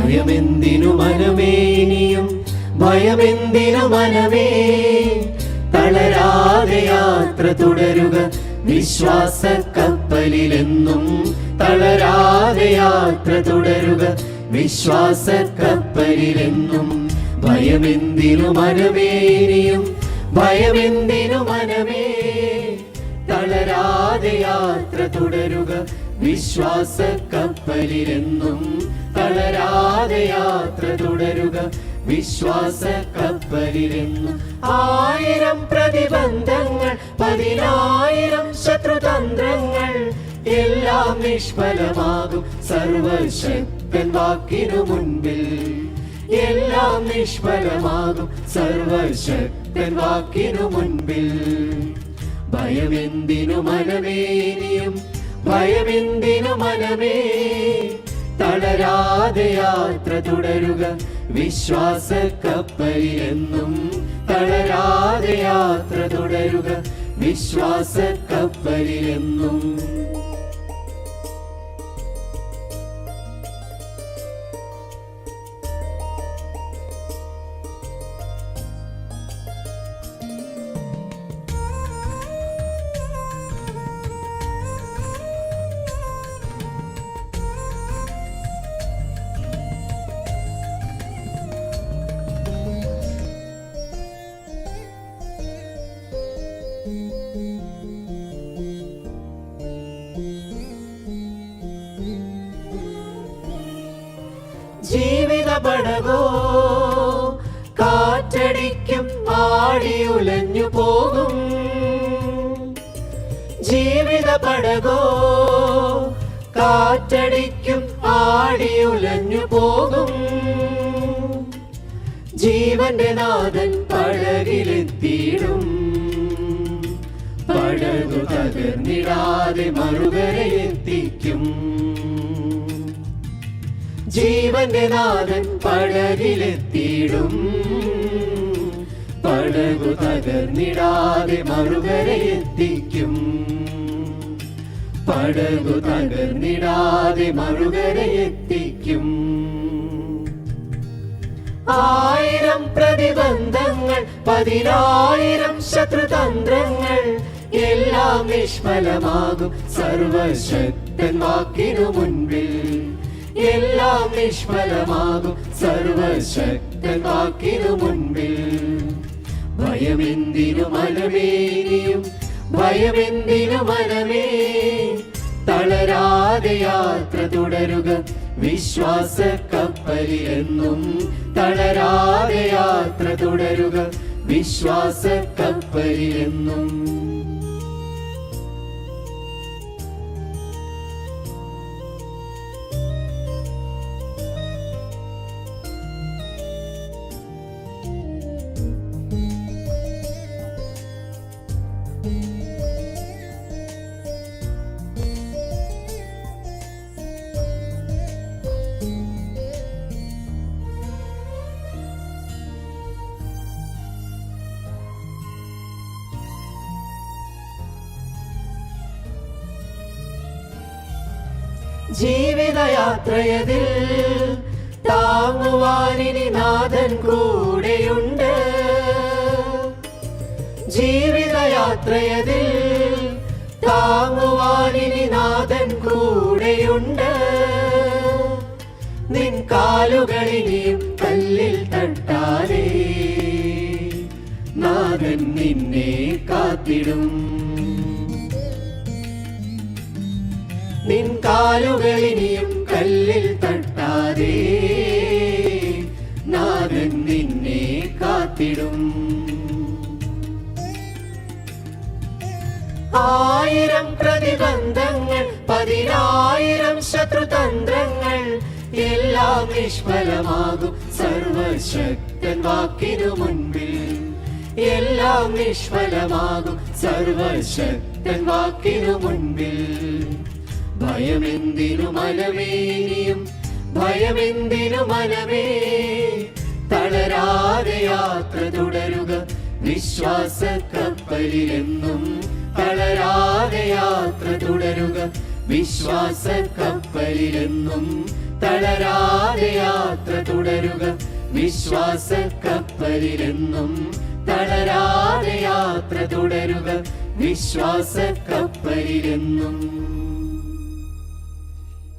ഭയമെന്തിനു മനമേ ഇനിയും? ഭയമെന്തിനു മനമേ? തളരാതെ യാത്ര തുടരുക വിശ്വാസ കപ്പലിലെന്നും തളരാതെ യാത്ര തുടരുക വിശ്വാസ കപ്പലിലെന്നും ഭയമെന്തിനു മനമേ ഇനിയും? ഭയമെന്തിനു മനമേ? തളരാതെ യാത്ര തുടരുക വിശ്വാസ കപ്പലിലെന്നും തളരാതെ യാത്ര തുടരുക. വിശ്വാസ കപ്പലിരുന്ന് ആയിരം പ്രതിബന്ധങ്ങൾ പതിനായിരം ശത്രുതന്ത്രങ്ങൾ എല്ലാം നിഷ്ഫലമാകും. സർവശക്തൻ വാക്കിനു മുൻപിൽ എല്ലാം നിഷ്ഫലമാകും. സർവശക്തൻ വാക്കിനു മുൻപിൽ ഭയമെന്തിനു മനമേനിയും? ഭയമെന്തിനു മനമേ? തളരാതെ യാത്ര തുടരുക. വിശ്വാസ കപ്പലിലെന്നും തളരാതെ യാത്ര തുടരുക. വിശ്വാസ ജീവിത പടകോ? കാറ്റടിക്കും ആടി ഉലഞ്ഞു പോകും. ജീവിത പടകോ? കാറ്റടിക്കും ആടി ഉലഞ്ഞു പോകും. ജീവന്റെ നാഥൻ പടകിലെത്തിയിടും. പടകു തകർന്നിടാതെ മറുകരെ എത്തിക്കും ജീവന്റെ നാഥൻ പടകിലെത്തിയിടും. പടകു തകർന്നിടാതെ മറുകരെ എത്തിക്കും. പടകു തകർന്നിടാതെ മറുകരെ എത്തിക്കും. ആയിരം പ്രതിബന്ധങ്ങൾ പതിനായിരം ശത്രുതന്ത്രങ്ങൾ എല്ലാം നിഷ്ഫലമാകും സർവശക്തൻ വാക്കിനു മുൻപിൽ. എല്ലാം നിഷ്ഫലമാകും. സർവശക്തൻ വാക്കിനു മുൻപിൽ. ഭയമെന്തിനു മനമേനിയും ഭയമെന്തിനു മനമേ? തളരാതെ യാത്ര തുടരുക വിശ്വാസ കപ്പലിലെന്നും തളരാതെ യാത്ര തുടരുക വിശ്വാസ കപ്പലിലെന്നും ജീവിതയാത്രയതിൽ താങ്ങുവാനിനി നാഥൻ കൂടെയുണ്ട്. ജീവിതയാത്രയതിൽ താങ്ങുവാനിനി നാഥൻ കൂടെയുണ്ട്. നിൻ കാലുകളിനെയും കല്ലിൽ തട്ടാതെ നാഥൻ നിന്നെ കാത്തിടും. നിൻ കാലുകളിനിയും കല്ലിൽ തട്ടാതെ നാഥൻ നിന്നെ കാത്തിടും. ആയിരം പ്രതിബന്ധങ്ങൾ പതിനായിരം ശത്രുതന്ത്രങ്ങൾ എല്ലാം നിഷ്ഫലമാകും സർവശക്തൻ വാക്കിനു മുൻപിൽ. എല്ലാം നിഷ്ഫലമാകും സർവശക്തൻ വാക്കിനു മുൻപിൽ. ഭയമെന്തിനു മനമേനിയും ഭയമെന്തിനു മനമേ? തളരാതെ യാത്ര തുടരുക വിശ്വാസ കപ്പലിലെന്നും തളരാതെ യാത്ര തുടരുക വിശ്വാസ കപ്പലിലെന്നും തളരാതെ യാത്ര തുടരുക വിശ്വാസ കപ്പലിലെന്നും തളരാതെ യാത്ര തുടരുക വിശ്വാസ കപ്പലിലെന്നും